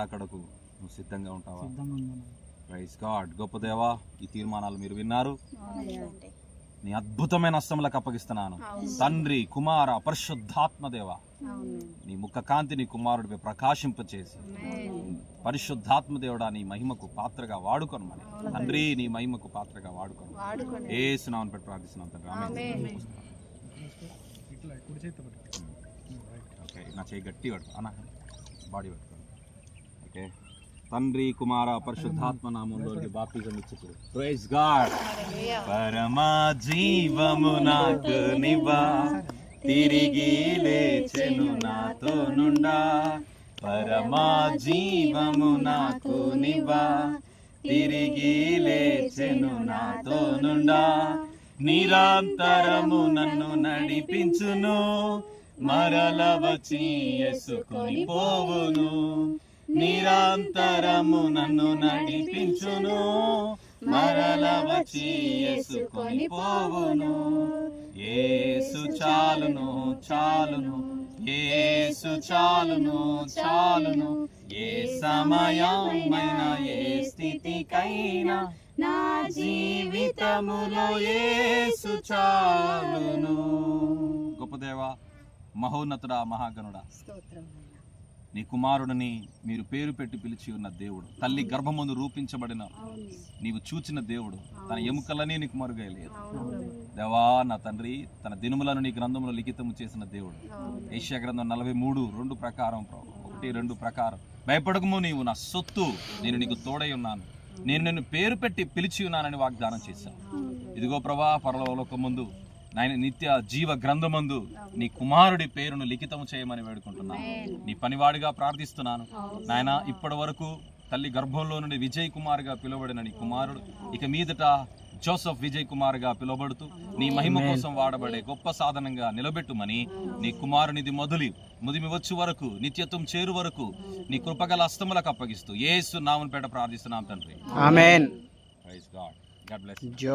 అక్కడకు నువ్వు సిద్ధంగా ఉంటావా? ప్రైజ్ గాడ్ గొప్ప దేవా ఈ తీర్మానాలు మీరు విన్నారు. నీ అద్భుతమైన హస్తములకు అప్పగిస్తున్నాను. తండ్రి కుమార పరిశుద్ధాత్మ దేవ. నీ ముఖ కాంతి నీ కుమారుడిపై ప్రకాశింపచేసి ఆమేన్. పరిశుద్ధాత్మ దేవుడా నీ మహిమకు పాత్రగా వాడుకోను మరి. తండ్రి నీ మహిమకు పాత్రగా వాడుకోను. ఏ సునామని పెట్టి ప్రార్థిస్తున్నాం తండ్రి. ఆమేన్. ఆమేన్. ఇట్లా కుడి చేతి పట్టుకో. ఓకే నా చేయి గట్టి అన్న బాడీ పట్టుకోండి ఓకే. తండ్రి కుమార పరిశుద్ధాత్మ నామంలోకి బాప్తిజం ఇచ్చుకు ప్రైజ్ గాడ్ పరమా జీవము నాకు నివా తిరిగి లేచెను నాతో నుండా. పరమా జీవము నాకు నివా తిరిగి లేచెను నాతో నుండా. నిరంతరము నన్ను నడిపించును. మరల వచ్చి ఎసుకొని పోవును. నిరంతరము నన్ను నడిపించును. మరల వచ్చి ఎసుకొని పోవును ఏసు చాలును చాలును. ఏసు చాలును చాలును. ఏ సమయమైన ఏ స్థితికైనా నా జీవితములో ఏసు చాలును. గొప్ప దేవా మహోన్నతుడా మహాగణుడా. స్తోత్రం. నీ కుమారుడిని మీరు పేరు పెట్టి పిలిచి ఉన్న దేవుడు. తల్లి గర్భమందు రూపించబడిన. నీవు చూచిన దేవుడు. తన ఎముకలనే నీకు మరుగైలేదు అవును. దేవా నా తండ్రి తన దినుములను నీ గ్రంథంలో లిఖితము చేసిన దేవుడు. ఏషియా గ్రంథం నలభై మూడు రెండు ప్రకారం. ఒకటి రెండు ప్రకారం. భయపడకము నీవు నా సొత్తు. నేను నీకు తోడై ఉన్నాను. నేను నిన్ను పేరు పెట్టి పిలిచి ఉన్నానని వాగ్దానం చేశాను. ఇదిగో ప్రభా పరలోక ముందు నాయన నిత్య జీవ గ్రంథమందు నీ కుమారుడి పేరును లిఖితము చేయమని వేడుకుంటున్నాను. నీ పనివాడిగా ప్రార్థిస్తున్నాను. నాయన ఇప్పటి వరకు తల్లి గర్భంలో నుండి విజయ్ కుమార్గా పిలువబడిన నీ కుమారుడు ఇక మీదట జోసఫ్ విజయ్ కుమార్గా పిలువబడుతూ నీ మహిమ కోసం వాడబడే గొప్ప సాధనంగా నిలబెట్టుమని నీ కుమారునిది మొదలు ముదిమి వచ్చు వరకు నిత్యత్వం చేరు వరకు నీ కృపగల అస్తములకు అప్పగిస్తూ ఏసు నామన్ పేట ప్రార్థిస్తున్నాం తండ్రి. Amen praise god god bless జో